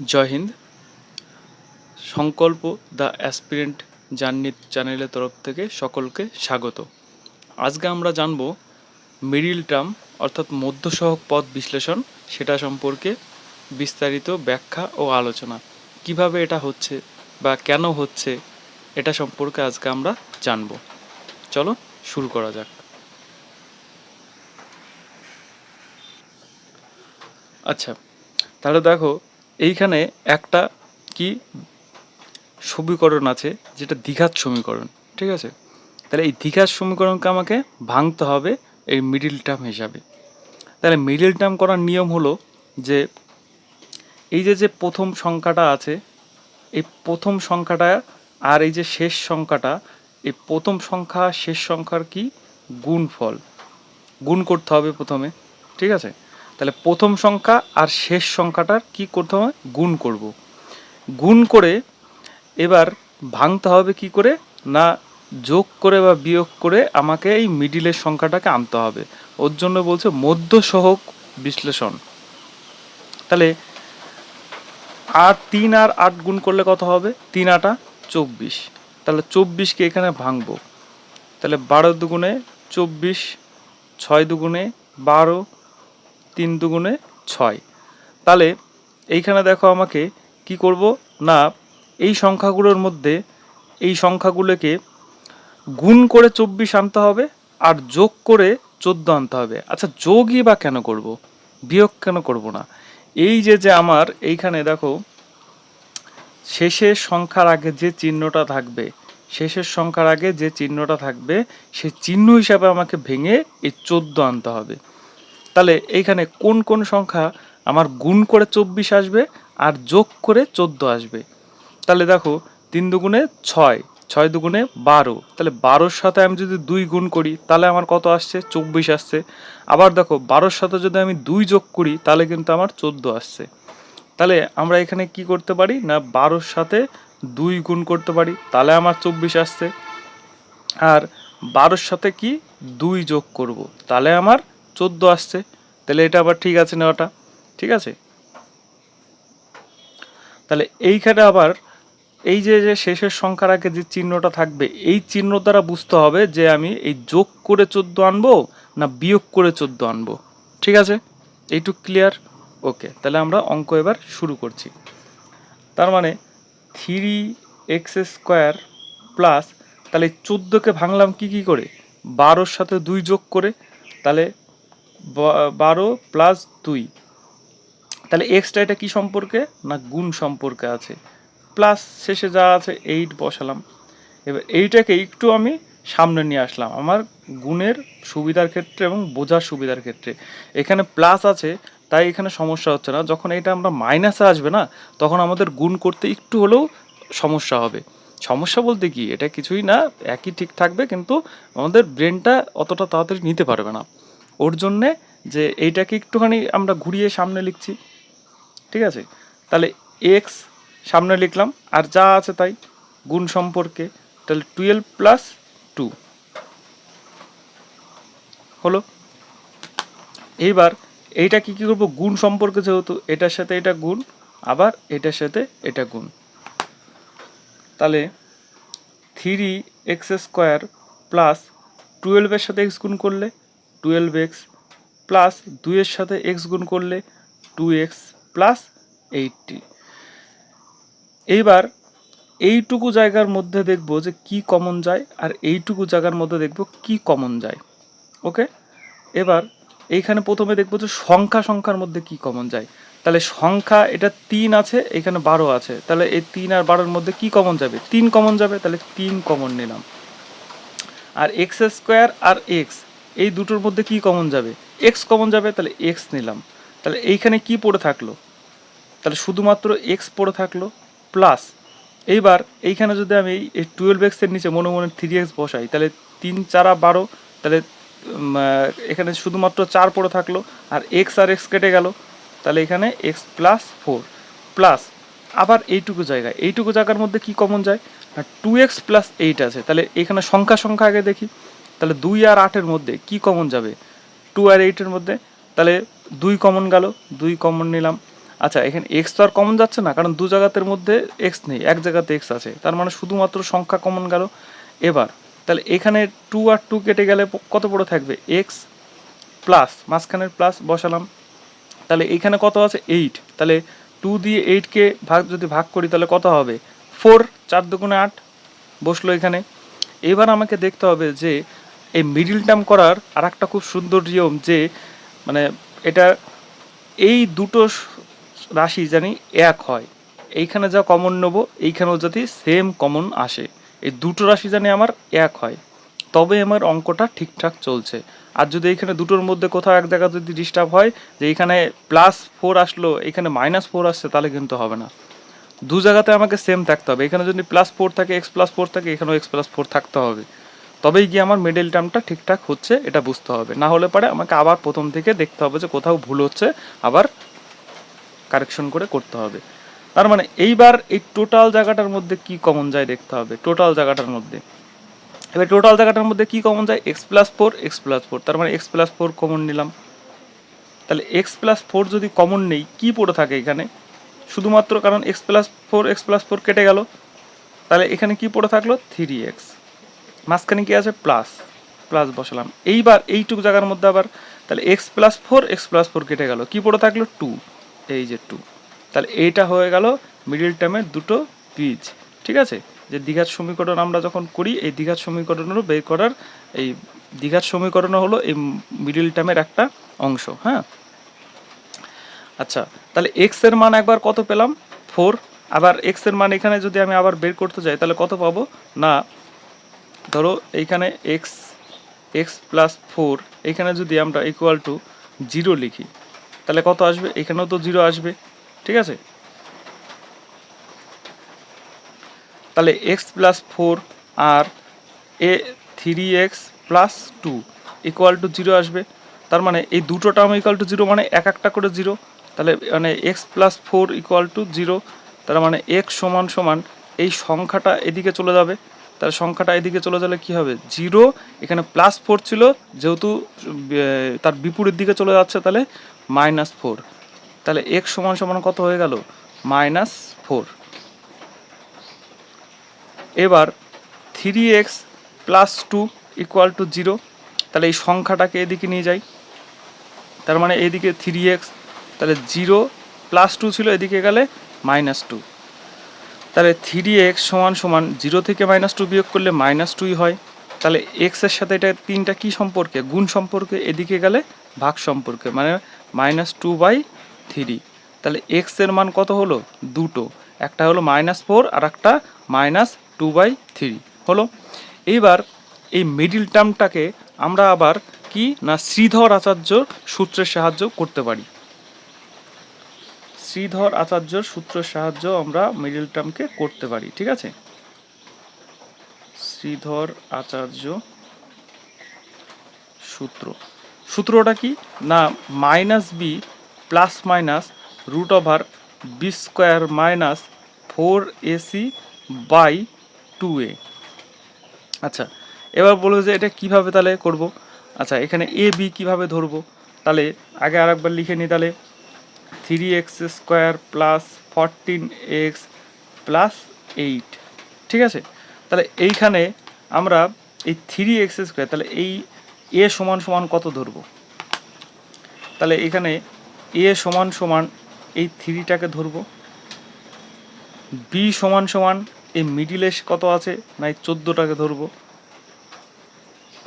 জয় হিন্দ। সংকল্প the aspirant journey চ্যানেলের তরফ থেকে সকলকে স্বাগত। আজকে আমরা জানব মিডিল টার্ম অর্থাৎ মধ্যসহক পথ বিশ্লেষণ, সেটা সম্পর্কে বিস্তারিত ব্যাখ্যা ও আলোচনা। কীভাবে এটা হচ্ছে বা কেন হচ্ছে, এটা সম্পর্কে আজকে আমরা জানব। চলো শুরু করা যাক। আচ্ছা তাহলে দেখো এইখানে একটা কি সমীকরণ আছে, যেটা দীঘার সমীকরণ, ঠিক আছে? তাহলে এই দীঘার সমীকরণকে আমাকে ভাঙতে হবে এই মিডিল টার্ম হিসাবে। তাহলে মিডিল টার্ম করার নিয়ম হলো যে, এই যে যে প্রথম সংখ্যাটা আছে, এই প্রথম সংখ্যাটা আর এই যে শেষ সংখ্যাটা, এই প্রথম সংখ্যা শেষ সংখ্যার কি? গুণফল। গুণ করতে হবে প্রথমে, ঠিক আছে? তাহলে প্রথম সংখ্যা আর শেষ সংখ্যাটার কি করতে হবে? গুণ করব। গুণ করে এবার ভাঙতে হবে কি করে? না, যোগ করে বা বিয়োগ করে আমাকে এই মিডিলের সংখ্যাটাকে আনতে হবে। ওর জন্য বলছে মধ্য সহক বিশ্লেষণ। তাহলে আর তিন আর আট গুণ করলে কত হবে? তিন আটা চব্বিশ। তাহলে চব্বিশকে এখানে ভাঙবো। তাহলে বারো দুগুণে চব্বিশ, ছয় দুগুণে বারো তিন দুগুণে ছয়। তাহলে এইখানে দেখো আমাকে কি করব? না, এই সংখ্যাগুলোর মধ্যে এই সংখ্যাগুলোকে গুণ করে চব্বিশ আনতে হবে আর যোগ করে চোদ্দ আনতে হবে। আচ্ছা যোগই বা কেন করব? বিয়োগ কেন করব না? এই যে যে আমার এইখানে দেখো, শেষের সংখ্যার আগে যে চিহ্নটা থাকবে, শেষের সংখ্যার আগে যে চিহ্নটা থাকবে সেই চিহ্ন হিসাবে আমাকে ভেঙে এই চোদ্দ আনতে হবে। তাহলে এইখানে কোন কোন সংখ্যা আমার গুণ করে চব্বিশ আসবে আর যোগ করে চোদ্দ আসবে? তাহলে দেখো, তিন দুগুণে ছয় ছয় দুগুণে বারো। তাহলে বারোর সাথে আমি যদি দুই গুণ করি, তাহলে আমার কত আসছে? চব্বিশ আসছে। আবার দেখো, বারোর সাথে যদি আমি দুই যোগ করি, তাহলে কিন্তু আমার চোদ্দ আসছে। তাহলে আমরা এখানে কি করতে পারি? না, বারোর সাথে দুই গুণ করতে পারি, তাহলে আমার চব্বিশ আসছে। আর বারোর সাথে কি? দুই যোগ করব, তাহলে আমার চোদ্দ আসছে, তাহলে এটা আবার ঠিক আছে নেওয়াটা, ঠিক আছে? তাহলে এইখানে আবার এই যে যে শেষের সংখ্যার আগে যে চিহ্নটা থাকবে, এই চিহ্ন দ্বারা বুঝতে হবে যে আমি এই যোগ করে চোদ্দ আনব না বিয়োগ করে চোদ্দ আনব, ঠিক আছে? এইটুক ক্লিয়ার ওকে তাহলে আমরা অঙ্ক এবার শুরু করছি। তার মানে থ্রি এক্স স্কোয়ার প্লাস তাহলে চোদ্দোকে ভাঙলাম কি কি করে? বারোর সাথে দুই যোগ করে, তাহলে বারো প্লাস দুই। তাহলে এক্সটা এটা কি সম্পর্কে? না গুণ সম্পর্কে আছে? প্লাস শেষে যা আছে এইট বসালাম। এবার এইটাকে একটু আমি সামনে নিয়ে আসলাম। আমার গুণের সুবিধার ক্ষেত্রে এবং বোঝার সুবিধার ক্ষেত্রে। এখানে প্লাস আছে, তাই এখানে সমস্যা হচ্ছে না। যখন এটা আমরা মাইনাসে আসবে না, তখন আমাদের গুণ করতে একটু হলেও সমস্যা হবে। সমস্যা বলতে কি? এটা কিছুই না, একই ঠিক থাকবে, কিন্তু আমাদের ব্রেনটা অতটা তাড়াতাড়ি নিতে পারবে না। ওর জন্যে যে এইটাকে একটুখানি আমরা ঘুরিয়ে সামনে লিখছি। ঠিক আছে? তাহলে এক্স সামনে লিখলাম, আর যা আছে তাই, গুণ সম্পর্কে, তাহলে টুয়েলভ প্লাস টু হলো? এইবার এইটা কি, কী করব? গুণ সম্পর্কে যেহেতু, এটার সাথে এটা গুণ, আবার এটার সাথে এটা গুণ। তাহলে থ্রি এক্স স্কোয়ার প্লাস টুয়েলভের সাথে এক্স গুণ করলে টুয়েলভ এক্স প্লাস দুইয়ের সাথে এক্স গুণ করলে টু এক্স প্লাস এইটটি এইবার এইটুকু জায়গার মধ্যে দেখব যে কি কমন যায় আর এইটুকু জায়গার মধ্যে দেখব কি কমন যায়। ওকে এবার এইখানে প্রথমে দেখব যে সংখ্যা সংখ্যার মধ্যে কি কমন যায়। তাহলে সংখ্যা এটা তিন আছে, এখানে বারো আছে। তাহলে এই তিন আর বারোর মধ্যে কি কমন যাবে? তিন কমন যাবে, তাহলে তিন কমন নিলাম। আর এক্স স্কোয়ার আর এক্স এই দুটোর মধ্যে কি কমন যাবে? এক্স কমন যাবে, তাহলে এক্স নিলাম। তাহলে এইখানে কি পড়ে থাকল? তাহলে শুধুমাত্র এক্স পড়ে থাকল প্লাস এইবার এইখানে যদি আমি এই টুয়েলভ এক্সের নিচে মনে মনে থ্রি এক্স বসাই, তাহলে তিন, চারা বারো, তাহলে এখানে শুধুমাত্র চার পড়ে থাকল আর এক্স আর এক্স কেটে গেল। তাহলে এখানে এক্স প্লাস ফোর প্লাস আবার এইটুকু জায়গায় এইটুকু জায়গার মধ্যে কি কমন যায়? না টু এক্স প্লাস এইট আছে। তাহলে এখানে সংখ্যা সংখ্যা আগে দেখি। তাহলে দুই আর আটের মধ্যে কি কমন যাবে? টু আর এইটের মধ্যে, তাহলে দুই কমন গেল, দুই কমন নিলাম। আচ্ছা এখানে এক্স তো আর কমন যাচ্ছে না, কারণ দু জায়গাতের মধ্যে এক্স নেই, এক জায়গাতে এক্স আছে। তার মানে শুধুমাত্র সংখ্যা কমন গেল। এবার, তাহলে এখানে টু আর টু কেটে গেলে কত বড় থাকবে? এক্স প্লাস মাঝখানের প্লাস বসালাম। তাহলে এইখানে কত আছে? এইট তাহলে টু দিয়ে এইটকে ভাগ, যদি ভাগ করি, তাহলে কত হবে? ফোর চার দুগুণে আট বসল এখানে। এবার আমাকে দেখতে হবে যে এই মিডিল টার্ম করার আর একটা খুব সুন্দর নিয়ম যে মানে এটা এই দুটো রাশি জানি এক হয়। এইখানে যা কমন নেব, এইখানেও যদি সেম কমন আসে, এই দুটো রাশি জানি আমার এক হয়। তবে আমার অঙ্কটা ঠিকঠাক চলছে। আর যদি এখানে দুটোর মধ্যে কোথাও এক জায়গা যদি ডিস্টার্ব হয়, যে এখানে প্লাস ফোর আসলো এখানে মাইনাস ফোর আসছে, তাহলে কিন্তু হবে না। দু জায়গাতে আমাকে সেম থাকতে হবে। এখানে যদি প্লাস ফোর থাকে এক্স প্লাস ফোর থাকে, এখানেও এক্স প্লাস ফোর থাকতে হবে। তবেই গিয়ে আমার মিডল টার্মটা ঠিকঠাক হচ্ছে, এটা বুঝতে হবে। না হলে পরে আমাকে আবার প্রথম থেকে দেখতে হবে যে কোথাও ভুল হচ্ছে, আবার কারেকশন করে করতে হবে। তার মানে এইবার এই টোটাল জায়গাটার মধ্যে কি কমন যায় দেখতে হবে টোটাল জায়গাটার মধ্যে। এবার টোটাল জায়গাটার মধ্যে কি কমন যায়? X plus four X plus four তার মানে এক্স প্লাস ফোর কমন নিলাম। তাহলে এক্স প্লাস ফোর যদি কমন নেই, কি পড়ে থাকে এখানে? শুধুমাত্র কারণ X plus four X plus four কেটে গেল। তাহলে এখানে কি পড়ে থাকল? থ্রি এক্স মাঝখানে কি আছে? প্লাস প্লাস বসালাম। এইবার এইটুকু জায়গার মধ্যে আবার তাহলে X plus four X plus four কেটে গেল। কী পড়ে থাকল? টু এই যে টু তাহলে এইটা হয়ে গেল মিডিল টার্মের দুটো বীজ ঠিক আছে? যে দীঘার সমীকরণ আমরা যখন করি, এই দীঘার সমীকরণেরও বের করার এই দীঘার সমীকরণ হলো এই মিডিল টার্মের একটা অংশ হ্যাঁ? আচ্ছা তাহলে এক্সের মান একবার কত পেলাম? ফোর আবার এক্সের মান এখানে যদি আমি আবার বের করতে যাই, তাহলে কত পাবো? না ধরো এইখানে এক্স এক্স প্লাস ফোর এইখানে যদি আমরা ইকুয়াল টু জিরো লিখি, তাহলে কত আসবে? এখানেও তো জিরো আসবে, ঠিক আছে? তাহলে এক্স প্লাস ফোর আর এ three X plus two equal to zero আসবে। তার মানে এই দুটো টার্ম ইকুয়াল টু জিরো মানে এক একটা করে জিরো তাহলে মানে X plus four equal to zero তার মানে এক্স সমান সমান এই সংখ্যাটা এদিকে চলে যাবে। তাহলে সংখ্যাটা এদিকে চলে গেলে কি হবে? জিরো এখানে প্লাস ফোর ছিল, যেহেতু তার বিপরীত দিকে চলে যাচ্ছে তাহলে মাইনাস ফোর তাহলে এক্স সমান সমান কত হয়ে গেল? মাইনাস ফোর এবার three X plus two equal to zero তাহলে এই সংখ্যাটাকে এদিকে নিয়ে যাই। তার মানে এদিকে থ্রি এক্স তাহলে জিরো প্লাস টু ছিল, এদিকে গেলে মাইনাস টু তাহলে থ্রি এক্স সমান সমান জিরো থেকে মাইনাস টু বিয়োগ করলে মাইনাস টুই হয়। তাহলে এক্সের সাথে এটা তিনটা কি সম্পর্কে? গুণ সম্পর্কে, এদিকে গেলে ভাগ সম্পর্কে মানে মাইনাস টু বাই থ্রি তাহলে এক্সের মান কত হলো? দুটো। একটা হলো মাইনাস ফোর আর একটা মাইনাস টু বাই থ্রি হলো? এইবার এই মিডিল টার্মটাকে আমরা আবার কি না শ্রীধর আচার্য সূত্রের সাহায্য করতে পারি। শ্রীধর আচার্যর সূত্রের সাহায্য আমরা মিডিল টার্মকে করতে পারি, ঠিক আছে? শ্রীধর আচার্য সূত্র। সূত্রটা কি? না minus B plus minus root over B square minus four AC by two A আচ্ছা এবার বলব যে এটা কীভাবে তাহলে করব? আচ্ছা এখানে এ বি কীভাবে ধরবো? তাহলে আগে আরেকবার লিখে নিই তাহলে। Three X square plus fourteen X plus eight ঠিক আছে? তাহলে এইখানে আমরা এই থ্রি এক্স স্কোয়ার তাহলে এই এ সমান সমান কত ধরবো? তাহলে এখানে এ সমান সমান এই থ্রিটাকে ধরবো। বি সমান সমান এই মিডিলে কত আছে? না, এই চোদ্দোটাকে ধরবো।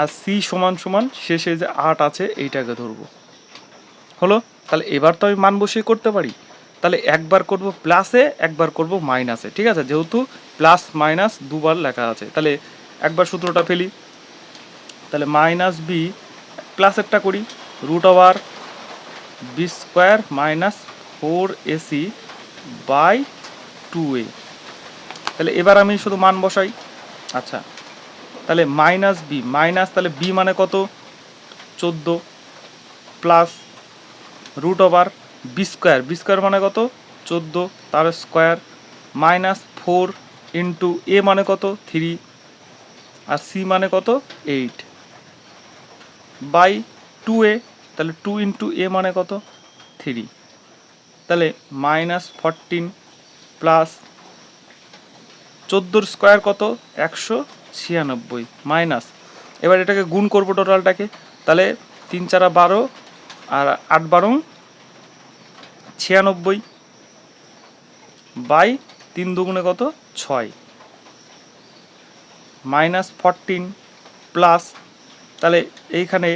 আর সি সমান সমান শেষে যে আট আছে, এইটাকে ধরবো। হলো? তাহলে এবার তো আমি মান বসিয়ে করতে পারি। তাহলে একবার করব প্লাসে একবার করব মাইনাসে ঠিক আছে? যেহেতু প্লাস মাইনাস দুবার লেখা আছে। তাহলে একবার সূত্রটা ফেলি। তাহলে মাইনাস বি প্লাস একটা করি। Root over B square minus four AC by two A তাহলে এবার আমি শুধু মান বসাই। আচ্ছা। তাহলে মাইনাস বি মাইনাস তাহলে বি মানে কত? চোদ্দ। Plus root over B square B square মানে কত? চোদ্দ, তার square minus four into A মানে কত? থ্রি আর সি মানে কত? এইট বাই টু এ তাহলে টু ইন্টু এ মানে কত? থ্রি তাহলে মাইনাস ফরটিন প্লাস চোদ্দোর স্কোয়ার কত? একশো ছিয়ানব্বই মাইনাস এবার এটাকে গুণ করব টোটালটাকে তাহলে তিন চারা বারো আর আট বারো ছিয়ানব্বই বাই তিন দুগুণে কত? ছয়। মাইনাস ফরটিন প্লাস, তাহলে এইখানে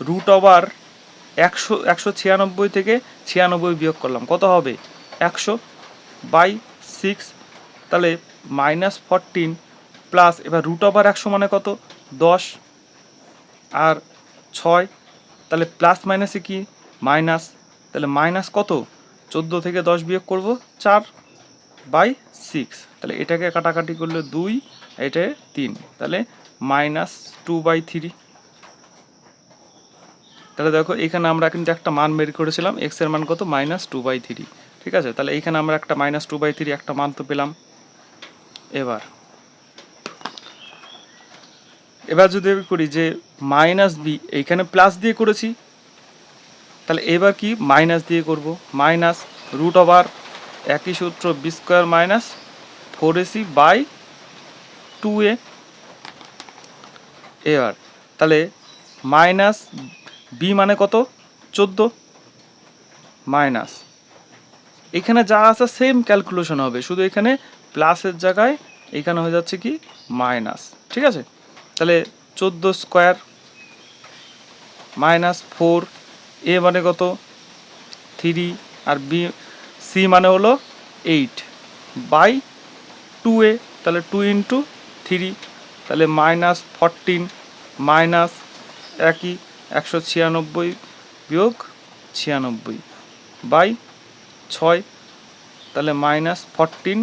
রুট ওভার একশো একশো ছিয়ানব্বই থেকে ছিয়ানব্বই বিয়োগ করলাম। কত হবে? একশো বাই সিক্স। তাহলে মাইনাস ফরটিন প্লাস, এবার রুট ওভার একশো মানে কত? দশ। আর ছয় তাহলে প্লাস মাইনাসে কি? মাইনাস তাহলে মাইনাস কত? চোদ্দ থেকে দশ বিয়োগ করব চার বাই সিক্স তাহলে এটাকে কাটাকাটি করলে দুই, এটা তিন। তাহলে মাইনাস টু বাই থ্রি তাহলে দেখো, এখানে আমরা কিন্তু একটা মান বের করেছিলাম এক্সের মান কত? মাইনাস টু বাই থ্রি ঠিক আছে? তাহলে এইখানে আমরা একটা মাইনাস টু বাই থ্রি একটা মান তো পেলাম। এবার এবার যদি আমি করি যে মাইনাস বি এইখানে প্লাস দিয়ে করেছি, তাহলে এবার কি মাইনাস দিয়ে করব? মাইনাস রুট ওভার একই সূত্র B square minus four AC by two A এবার, তাহলে মাইনাস বি মানে কত? চোদ্দ। মাইনাস এখানে যা আছে সেম ক্যালকুলেশন হবে, শুধু এখানে প্লাসের জায়গায় এখানে হয়ে যাচ্ছে কি? মাইনাস ঠিক আছে? তাহলে চোদ্দ স্কোয়ার মাইনাস ফোর, এ মানে কত? থ্রি, আর বি, সি মানে হলো এইট বাই টু এ, তাহলে টু ইন্টু থ্রি, তাহলে মাইনাস ফরটিন মাইনাস একই একশো ছিয়ানব্বই বিয়োগ ছিয়ানব্বই বাই ছয়, তাহলে minus fourteen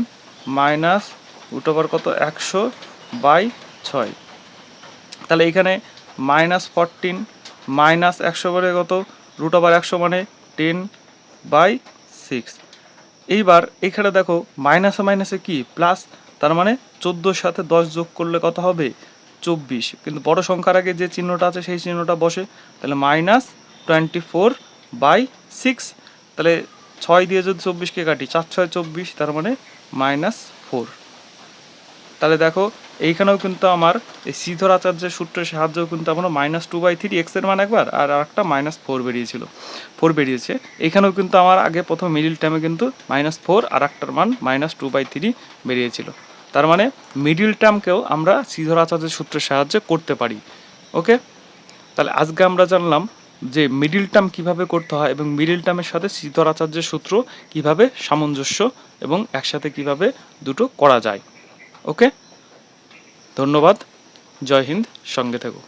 minus root over কত? একশো বাই ছয়। তাহলে এইখানে মাইনাস ফরটিন মাইনাস একশো বারে কত? রুট ওভার একশো মানে টেন বাই সিক্স এইবার এখানে দেখো মাইনাসে মাইনাসে কি? প্লাস তার মানে চোদ্দোর সাথে দশ যোগ করলে কত হবে? চব্বিশ। কিন্তু বড় সংখ্যার আগে যে চিহ্নটা আছে সেই চিহ্নটা বসে। তাহলে minus twenty four by six তাহলে ছয় দিয়ে যদি চব্বিশকে কাটি, চার ছয় চব্বিশ, তার মানে মাইনাস ফোর তাহলে দেখো এইখানেও কিন্তু আমার এই শ্রীধর আচার্যের সূত্রের সাহায্যেও কিন্তু আমরা মাইনাস টু বাই থ্রি এক্সের মান একবার আর একটা মাইনাস ফোর বেরিয়েছিল ফোর বেরিয়েছে। এখানেও কিন্তু আমার আগে প্রথম মিডিল টার্মে কিন্তু মাইনাস ফোর আর একটার মান মাইনাস টু বাই থ্রি বেরিয়েছিল। তার মানে মিডিল টার্মকেও আমরা শ্রীধর আচার্যের সূত্রের সাহায্যে করতে পারি ওকে তাহলে আজকে আমরা জানলাম যে মিডিল টার্ম কীভাবে করতে হয় এবং মিডিল টার্মের সাথে শ্রীধর আচার্যের সূত্র কীভাবে সামঞ্জস্য এবং একসাথে কীভাবে দুটো করা যায় ওকে ধন্যবাদ। জয় হিন্দ সঙ্গে থেকো